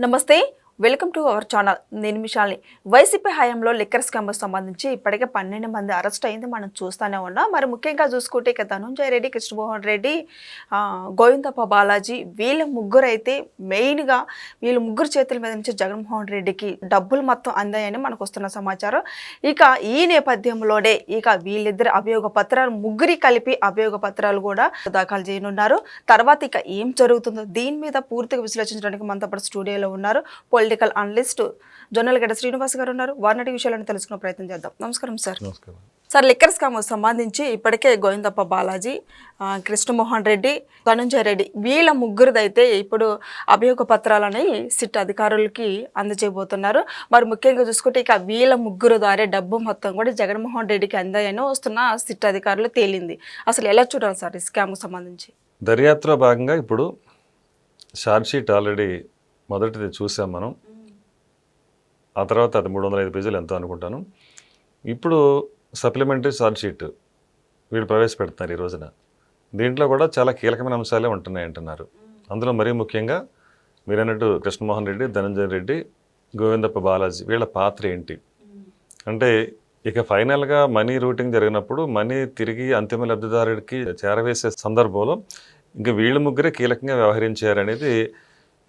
నమస్తే. Welcome to our channel. నేను మిషాల్ని వైసీపీ హయాంలో లిక్కర్ స్కామ్కు సంబంధించి ఇప్పటికే పన్నెండు మంది అరెస్ట్ అయింది. మనం చూస్తూనే ఉన్నాం. మరి ముఖ్యంగా చూసుకుంటే ఇక ధనుంజయ రెడ్డి కృష్ణమోహన్ రెడ్డి గోవిందప్ప బాలాజీ వీళ్ళ ముగ్గురు అయితే మెయిన్గా వీళ్ళ ముగ్గురు చేతుల మీద నుంచి జగన్మోహన్ రెడ్డికి డబ్బులు మొత్తం అందాయని మనకు వస్తున్న సమాచారం. ఇక ఈ నేపథ్యంలోనే ఇక వీళ్ళిద్దరు అభియోగ పత్రాలు ముగ్గురి కలిపి అభియోగ పత్రాలు కూడా దాఖలు చేయనున్నారు. తర్వాత ఇక ఏం జరుగుతుందో దీని మీద పూర్తిగా విశ్లేషించడానికి మనతో పాటు స్టూడియోలో ఉన్నారు. పొలిటికల్ అనలిస్ట్ జొన్నలగడ్డ శ్రీనివాస్ గారు ఉన్నారు. వారినటి విషయాలను తెలుసుకునే ప్రయత్నం చేద్దాం. నమస్కారం సార్. నమస్కారం. సార్ లిక్కర్ స్కామ్ సంబంధించి ఇప్పటికే గోవిందప్ప బాలాజీ కృష్ణమోహన్ రెడ్డి ధనుంజయ రెడ్డి వీళ్ళ ముగ్గురిదైతే ఇప్పుడు అభియోగ పత్రాలని సిట్ అధికారులకి అందజేయబోతున్నారు. మరి ముఖ్యంగా చూసుకుంటే ఇక వీళ్ళ ముగ్గురు ద్వారా డబ్బు మొత్తం కూడా జగన్మోహన్ రెడ్డికి అందాయని వస్తున్న సిట్ అధికారులు తేలింది. అసలు ఎలా చూడాలి సార్ ఈ స్కామ్కు సంబంధించి? దర్యాప్తులో భాగంగా ఇప్పుడు షార్ట్ ఆల్రెడీ మొదటిది చూసాం మనం. ఆ తర్వాత అది మూడు వందల ఐదు పేజీలు ఎంతో అనుకుంటాను. ఇప్పుడు సప్లిమెంటరీ ఛార్జ్ షీట్ వీళ్ళు ప్రవేశపెడుతున్నారు ఈ రోజున. దీంట్లో కూడా చాలా కీలకమైన అంశాలే ఉంటున్నాయి అంటున్నారు. అందులో మరీ ముఖ్యంగా మీరు అన్నట్టు కృష్ణమోహన్ రెడ్డి ధనంజయ రెడ్డి గోవిందప్ప బాలాజీ వీళ్ళ పాత్ర ఏంటి? అంటే ఇక ఫైనల్గా మనీ రూటింగ్ జరిగినప్పుడు మనీ తిరిగి అంతిమ లబ్ధిదారుడికి చేరవేసే సందర్భంలో ఇంకా వీళ్ళ ముగ్గురే కీలకంగా వ్యవహరించారనేది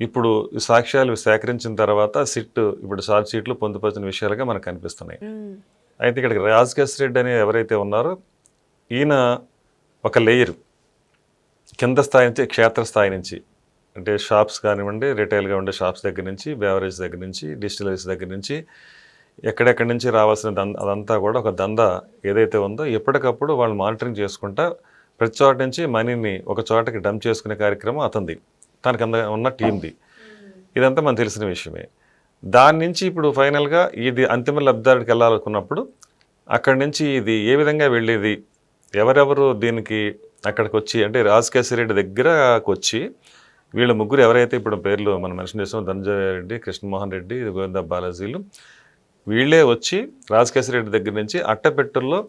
ఇప్పుడు ఈ సాక్ష్యాలు సేకరించిన తర్వాత సిట్ ఇప్పుడు షార్ట్ షీట్లు పొందుపరిచిన విషయాలుగా మనకు కనిపిస్తున్నాయి. అయితే ఇక్కడికి రాజకేశ్ రెడ్డి అనే ఎవరైతే ఉన్నారో ఈయన ఒక లేయర్. కింద స్థాయి నుంచి క్షేత్రస్థాయి నుంచి అంటే షాప్స్ కానివ్వండి రిటైల్గా ఉండే షాప్స్ దగ్గర నుంచి బేవరేజ్ దగ్గర నుంచి డిస్టిలరీస్ దగ్గర నుంచి ఎక్కడెక్కడి నుంచి రావాల్సిన దంద అదంతా కూడా ఒక దంద ఏదైతే ఉందో ఎప్పటికప్పుడు వాళ్ళు మానిటరింగ్ చేసుకుంటా ప్రతి చోట నుంచి మనీని ఒక చోటకి డంప్ చేసుకునే కార్యక్రమం అతంది తనకి అంద ఉన్న టీంది ఇదంతా మనకు తెలిసిన విషయమే. దాని నుంచి ఇప్పుడు ఫైనల్గా ఇది అంతిమ లబ్ధానికి వెళ్ళాలనుకున్నప్పుడు అక్కడి నుంచి ఇది ఏ విధంగా వెళ్ళేది? ఎవరెవరు దీనికి అక్కడికి వచ్చి అంటే రాజకేశ్వర రెడ్డి దగ్గరకు వచ్చి వీళ్ళ ముగ్గురు ఎవరైతే ఇప్పుడు పేర్లు మనం మెన్షన్ చేస్తాం ధనంజయ రెడ్డి కృష్ణమోహన్ రెడ్డి గోవింద బాలాజీలు వీళ్ళే వచ్చి రాజకేశ్వర రెడ్డి దగ్గర నుంచి అట్టపెట్టుల్లో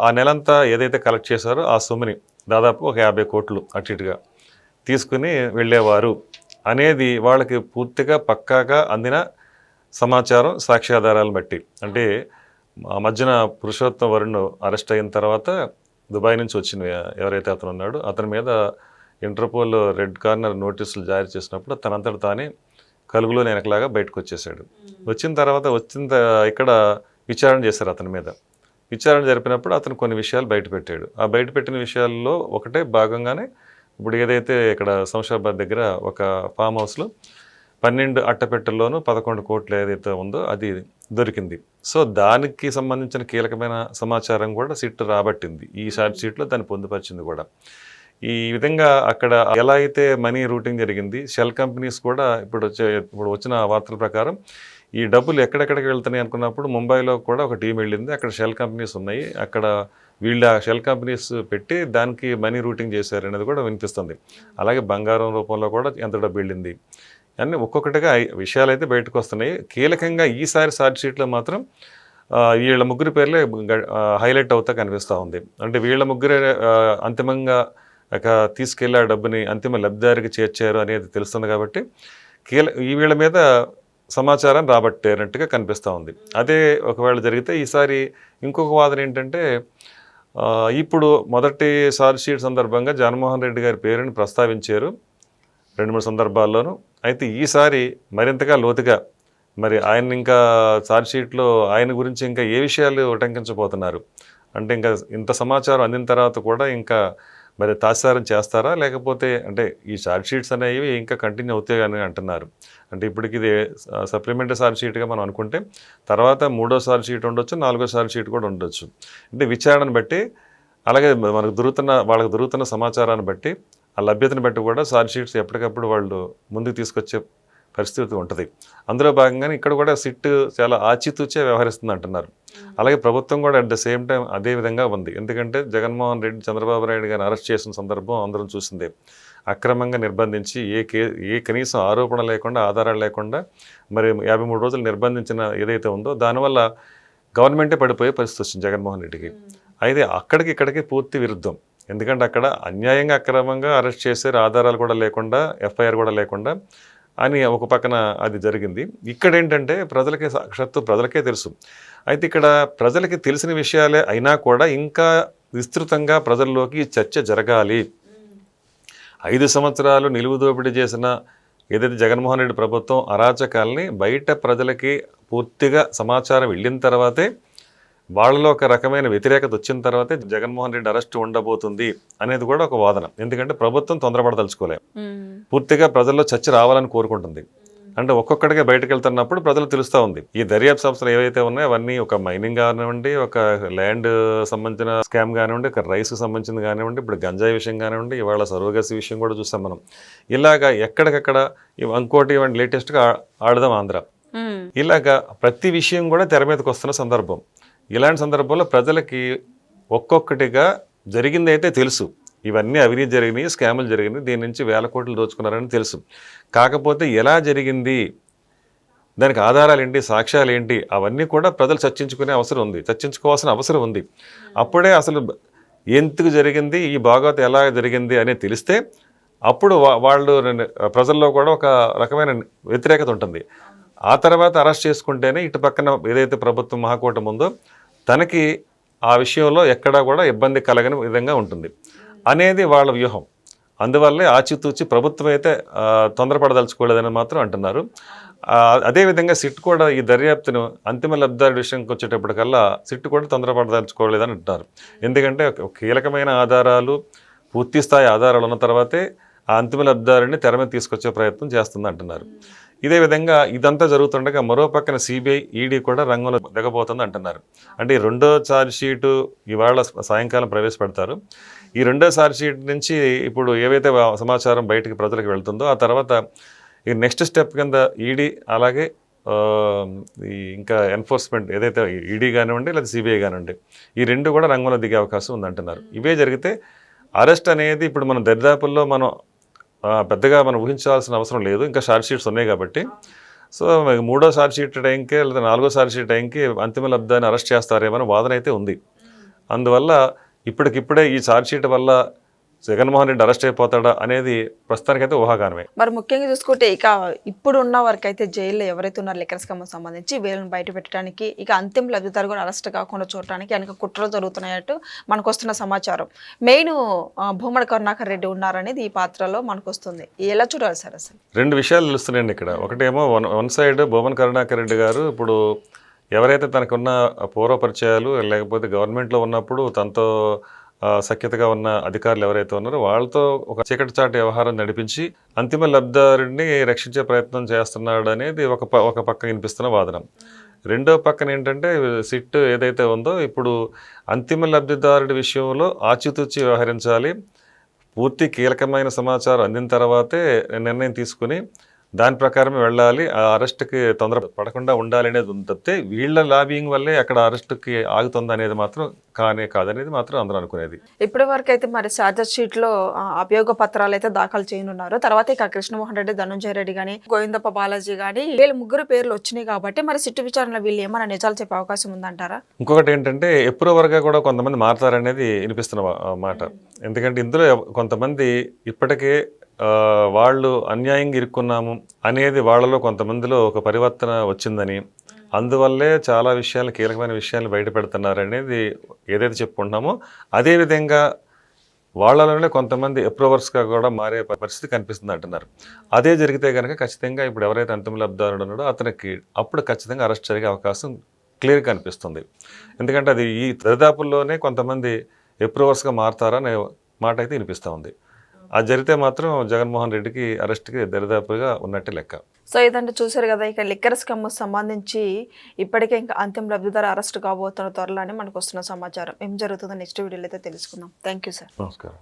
ఆ నెలంతా ఏదైతే కలెక్ట్ చేశారో ఆ సొమ్ముని దాదాపు ఒక యాభై కోట్లు అటు ఇటుగా తీసుకుని వెళ్ళేవారు అనేది వాళ్ళకి పూర్తిగా పక్కాగా అందిన సమాచారం సాక్ష్యాధారాలను బట్టి. అంటే ఆ మధ్యన పురుషోత్తం వరుణ్ అరెస్ట్ అయిన తర్వాత దుబాయ్ నుంచి వచ్చిన ఎవరైతే అతను ఉన్నాడో అతని మీద ఇంటర్పోల్ రెడ్ కార్నర్ నోటీసులు జారీ చేసినప్పుడు తనంతట తానే కలుగులో వెనకలాగా బయటకు వచ్చేసాడు వచ్చిన తర్వాత వచ్చిన త- ఇక్కడ విచారణ చేశారు అతని మీద. విచారణ జరిపినప్పుడు అతను కొన్ని విషయాలు బయటపెట్టాడు. ఆ బయటపెట్టిన విషయాల్లో ఒకటే భాగంగానే ఇప్పుడు ఏదైతే ఇక్కడ శంషాబాద్ దగ్గర ఒక ఫామ్ హౌస్లో పన్నెండు అట్టపెట్టెల్లోనూ పదకొండు కోట్లు ఏదైతే ఉందో అది దొరికింది. సో దానికి సంబంధించిన కీలకమైన సమాచారం కూడా సిట్ రాబట్టింది. ఈ షార్ట్ షీట్లో దాన్ని పొందుపరిచింది కూడా. ఈ విధంగా అక్కడ ఎలా అయితే మనీ రూటింగ్ జరిగింది షెల్ కంపెనీస్ కూడా ఇప్పుడు వచ్చే ఇప్పుడు వచ్చిన వార్తల ప్రకారం ఈ డబ్బులు ఎక్కడెక్కడికి వెళ్తున్నాయి అనుకున్నప్పుడు ముంబైలో కూడా ఒక టీం వెళ్ళింది. అక్కడ షెల్ కంపెనీస్ ఉన్నాయి. అక్కడ వీళ్ళ షెల్ కంపెనీస్ పెట్టి దానికి మనీ రూటింగ్ చేశారు అనేది కూడా వినిపిస్తుంది. అలాగే బంగారం రూపంలో కూడా ఎంత డబ్బు వెళ్ళింది. అన్నీ ఒక్కొక్కటిగా విషయాలు అయితే బయటకు వస్తున్నాయి. కీలకంగా ఈసారి ఛార్జ్ షీట్లో మాత్రం వీళ్ళ ముగ్గురి పేర్లే గ- హైలైట్ అవుతా కనిపిస్తూ ఉంది. అంటే వీళ్ళ ముగ్గురే అంతిమంగా ఒక తీసుకెళ్ళి ఆ డబ్బుని అంతిమ లబ్ధిదారికి చేర్చారు అనేది తెలుస్తుంది కాబట్టి కీల ఈ వీళ్ళ మీద సమాచారం రాబట్టేనట్టుగా కనిపిస్తూ ఉంది. అదే ఒకవేళ జరిగితే ఈసారి ఇంకొక వాదన ఏంటంటే ఇప్పుడు మొదటి షీట్ సందర్భంగా జగన్మోహన్ రెడ్డి గారి పేరుని ప్రస్తావించారు రెండు మూడు సందర్భాల్లోనూ. అయితే ఈసారి మరింతగా లోతుగా మరి ఆయన ఇంకా ఛార్జ్ షీట్లో ఆయన గురించి ఇంకా ఏ విషయాలు ఉటంకించబోతున్నారు? అంటే ఇంకా ఇంత సమాచారం అందిన తర్వాత కూడా ఇంకా మరి తాసారం చేస్తారా? లేకపోతే అంటే ఈ ఛార్జ్ షీట్స్ అనేవి ఇంకా కంటిన్యూ అవుతాయి అని అంటున్నారు. అంటే ఇప్పటికి ఇది సప్లిమెంటరీ ఛార్జ్ షీట్గా మనం అనుకుంటే తర్వాత మూడో ఛార్జ్ షీట్ ఉండొచ్చు నాలుగో ఛార్జ్ షీట్ కూడా ఉండొచ్చు. అంటే విచారణను బట్టి అలాగే మనకు దొరుకుతున్న వాళ్ళకి దొరుకుతున్న సమాచారాన్ని బట్టి ఆ లభ్యతను బట్టి కూడా ఛార్జ్ షీట్స్ ఎప్పటికప్పుడు వాళ్ళు ముందుకు తీసుకొచ్చే పరిస్థితి ఉంటుంది. అందులో భాగంగానే ఇక్కడ కూడా సిట్ చాలా ఆచితూచే వ్యవహరిస్తుంది అంటున్నారు అలాగే ప్రభుత్వం కూడా అట్ ద సేమ్ టైం అదే విధంగా ఉంది. ఎందుకంటే జగన్మోహన్ రెడ్డి చంద్రబాబు నాయుడు గారిని అరెస్ట్ చేసిన సందర్భం అందరం చూసిందే. అక్రమంగా నిర్బంధించి ఏ కే ఏ కనీసం ఆరోపణ లేకుండా ఆధారాలు లేకుండా మరి యాభై మూడు రోజులు నిర్బంధించిన ఏదైతే ఉందో దానివల్ల గవర్నమెంటే పడిపోయే పరిస్థితి వచ్చింది జగన్మోహన్ రెడ్డికి. అయితే అక్కడికి ఇక్కడికి పూర్తి విరుద్ధం. ఎందుకంటే అక్కడ అన్యాయంగా అక్రమంగా అరెస్ట్ చేశారు ఆధారాలు కూడా లేకుండా ఎఫ్ఐఆర్ కూడా లేకుండా అని ఒక పక్కన అది జరిగింది. ఇక్కడ ఏంటంటే ప్రజలకి సాక్షాత్తు ప్రజలకే తెలుసు. అయితే ఇక్కడ ప్రజలకి తెలిసిన విషయాలే అయినా కూడా ఇంకా విస్తృతంగా ప్రజల్లోకి చర్చ జరగాలి. ఐదు సంవత్సరాలు నిలువు దోపిడీ చేసిన ఏదైతే జగన్మోహన్ రెడ్డి ప్రభుత్వం అరాచకాల్ని బయట ప్రజలకి పూర్తిగా సమాచారం వెళ్ళిన తర్వాతే వాళ్ళలో ఒక రకమైన వ్యతిరేకత వచ్చిన తర్వాతే జగన్మోహన్ రెడ్డి అరెస్ట్ ఉండబోతుంది అనేది కూడా ఒక వాదన. ఎందుకంటే ప్రభుత్వం తొందరపడదలుచుకోలే. పూర్తిగా ప్రజల్లో చర్చ రావాలని కోరుకుంటుంది. అంటే ఒక్కొక్కడిగా బయటకు వెళ్తున్నప్పుడు ప్రజలు తెలుస్తూ ఉంది. ఈ దర్యాప్తు సంస్థలు ఏవైతే ఉన్నాయో అవన్నీ ఒక మైనింగ్ కానివ్వండి ఒక ల్యాండ్ సంబంధించిన స్కామ్ కానివ్వండి ఒక రైస్ సంబంధించింది కానివ్వండి ఇప్పుడు గంజాయి విషయం కానివ్వండి ఇవాళ సరోగసి విషయం కూడా చూస్తాం మనం. ఇలాగా ఎక్కడికక్కడ ఇంకోటి ఇవ్వండి లేటెస్ట్గా ఆడదాం ఆంధ్ర. ఇలాగా ప్రతి విషయం కూడా తెర మీదకి వస్తున్న సందర్భం. ఇలాంటి సందర్భంలో ప్రజలకి ఒక్కొక్కటిగా జరిగింది అయితే తెలుసు. ఇవన్నీ అవినీతి జరిగినాయి స్కాములు జరిగినాయి దీని నుంచి వేల కోట్లు దోచుకున్నారని తెలుసు. కాకపోతే ఎలా జరిగింది దానికి ఆధారాలు ఏంటి సాక్ష్యాలు ఏంటి అవన్నీ కూడా ప్రజలు చర్చించుకునే అవసరం ఉంది చర్చించుకోవాల్సిన అవసరం ఉంది. అప్పుడే అసలు ఎందుకు జరిగింది ఈ భాగవత ఎలా జరిగింది అనేది తెలిస్తే అప్పుడు వా- వాళ్ళు రెండు- ప్రజల్లో కూడా ఒక రకమైన వ్యతిరేకత ఉంటుంది. ఆ తర్వాత అరెస్ట్ చేసుకుంటేనే ఇటు పక్కన ఏదైతే ప్రభుత్వం మహాకూటం ఉందో తనకి ఆ విషయంలో ఎక్కడా కూడా ఇబ్బంది కలగని విధంగా ఉంటుంది. అనేది వాళ్ళ వ్యూహం. అందువల్లే ఆచితూచి ప్రభుత్వం అయితే తొందరపడదలుచుకోలేదని మాత్రం అంటున్నారు. అదేవిధంగా సిట్ కూడా ఈ దర్యాప్తును అంతిమ లబ్ధారి విషయంకి వచ్చేటప్పటికల్లా సిట్ కూడా తొందరపడదలుచుకోలేదని అంటున్నారు. ఎందుకంటే కీలకమైన ఆధారాలు పూర్తి స్థాయి ఆధారాలు ఉన్న తర్వాతే ఆ అంతిమ లబ్ధారిని తెర మీద తీసుకొచ్చే ప్రయత్నం చేస్తుంది అంటున్నారు ఇదే విధంగా ఇదంతా జరుగుతుండగా మరో పక్కన సిబిఐ ఈడీ కూడా రంగంలో దిగబోతుంది అంటున్నారు. అంటే ఈ రెండో ఛార్జ్ షీటు ఇవాళ సాయంకాలం ప్రవేశపెడతారు. ఈ రెండో ఛార్జ్ షీట్ నుంచి ఇప్పుడు ఏవైతే సమాచారం బయటికి ప్రజలకు వెళ్తుందో ఆ తర్వాత ఈ నెక్స్ట్ స్టెప్ కింద ఈడీ అలాగే ఈ ఇంకా ఎన్ఫోర్స్మెంట్ ఏదైతే ఈడీ కానివ్వండి లేదా సిబిఐ కానివ్వండి ఈ రెండు కూడా రంగంలో దిగే అవకాశం ఉందంటున్నారు. ఇవే జరిగితే అరెస్ట్ అనేది ఇప్పుడు మనం దరిదాపుల్లో మనం పెద్దగా మనం ఊహించాల్సిన అవసరం లేదు. ఇంకా షార్ట్ షీట్స్ ఉన్నాయి కాబట్టి. సో మూడో షార్ట్ షీట్ టైంకి లేదా నాలుగో షార్ట్ షీట్ టైంకి అంతిమ లబ్ధాన్ని అరెస్ట్ చేస్తారేమో అని వాదన అయితే ఉంది. అందువల్ల ఇప్పటికిప్పుడే ఈ ఛార్జ్ షీట్ వల్ల జగన్మోహన్ రెడ్డి అరెస్ట్ అయిపోతాడా అనేది ప్రస్తుతానికైతే ఊహాగానమే. మరి ముఖ్యంగా చూసుకుంటే ఇక ఇప్పుడు ఉన్న వరకు అయితే జైల్లో ఎవరైతే ఉన్నారో లిక్కర్ స్కమ్ సంబంధించి వీళ్ళని బయట పెట్టడానికి ఇక అంతిమ లబ్ధిదారు కూడా అరెస్ట్ కాకుండా చూడటానికి వెనక కుట్రలు జరుగుతున్నాయట్టు మనకు వస్తున్న సమాచారం. మెయిన్ భూమడి కరుణాకర్ రెడ్డి ఉన్నారనేది ఈ పాత్రలో మనకు వస్తుంది ఎలా చూడాలి సార్ అసలు? రెండు విషయాలు తెలుస్తున్నాయండి ఇక్కడ. ఒకటేమో one one side Bhuvan Karunakar Reddy గారు ఇప్పుడు ఎవరైతే తనకున్న పూర్వ పరిచయాలు లేకపోతే గవర్నమెంట్లో ఉన్నప్పుడు తనతో సఖ్యతగా ఉన్న అధికారులు ఎవరైతే ఉన్నారో వాళ్ళతో ఒక చీకటిచాటి వ్యవహారం నడిపించి అంతిమ లబ్ధారుడిని రక్షించే ప్రయత్నం చేస్తున్నాడు అనేది ఒక ప- ఒక పక్క వినిపిస్తున్న వాదన. రెండో పక్కన ఏంటంటే సిట్ ఏదైతే ఉందో ఇప్పుడు అంతిమ లబ్ధిదారుడి విషయంలో ఆచితూచి వ్యవహరించాలి. పూర్తి కీలకమైన సమాచారం అందిన తర్వాతే నిర్ణయం తీసుకుని దాని ప్రకారమే వెళ్ళాలి. ఆ అరెస్ట్కి తొందర పడకుండా ఉండాలి అనేది ఉంది తప్పితే వీళ్ళ లాబింగ్ వల్లే అక్కడ అరెస్ట్కి ఆగుతుంది అనేది మాత్రం కానే కాదనేది మాత్రం అందరూ అనుకునేది. ఇప్పటి వరకు అయితే మరి ఛార్జర్ షీట్లో ఆ, అభియోగ పత్రాలు అయితే దాఖలు చేయనున్నారు. తర్వాత ఇక కృష్ణమోహన్ రెడ్డి ధనుంజయ రెడ్డి గాని గోవిందప్ప బాలాజీ గాని వీళ్ళ ముగ్గురు పేర్లు వచ్చినాయి కాబట్టి మరి సిట్టు విచారణలో వీళ్ళు ఏమైనా నిజాలు చెప్పే అవకాశం ఉందంటారా? ఇంకొకటి ఏంటంటే ఎప్పుడో వరకు కూడా కొంతమంది మారతారనేది వినిపిస్తున్న మాట. ఎందుకంటే ఇందులో కొంతమంది ఇప్పటికే వాళ్ళు అన్యాయంగా ఇరుక్కున్నాము అనేది వాళ్ళలో కొంతమందిలో ఒక పరివర్తన వచ్చిందని. అందువల్లే చాలా విషయాలు కీలకమైన విషయాలు బయటపెడుతున్నారనేది అనేది ఏదైతే చెప్పుకుంటున్నామో అదేవిధంగా వాళ్ళలోనే కొంతమంది అప్రూవర్స్గా కూడా మారే పరిస్థితి కనిపిస్తుంది అంటున్నారు. అదే జరిగితే కనుక ఖచ్చితంగా ఇప్పుడు ఎవరైతే అంతిమ లబ్ధారుడు ఉన్నాడో అతనికి అప్పుడు ఖచ్చితంగా అరెస్ట్ జరిగే అవకాశం క్లియర్గా కనిపిస్తుంది. ఎందుకంటే అది ఈ దరిదాపుల్లోనే కొంతమంది అప్రూవర్స్గా మారతారనే మాట అయితే వినిపిస్తూ ఉంది. అది జరిగితే మాత్రం జగన్మోహన్ రెడ్డికి అరెస్ట్కి దరిదాపుగా ఉన్నట్టే లెక్క. సో ఇదంటే చూసారు కదా ఇక లిక్కర్ స్కమ్ సంబంధించి ఇప్పటికే ఇంకా అంతిమ లబ్ధిదారు అరెస్ట్ కాబోతున్న త్వరలో అని మనకు వస్తున్న సమాచారం. ఏం జరుగుతుందో నెక్స్ట్ వీడియోలో అయితే తెలుసుకుందాం. Thank you sir. నమస్కారం.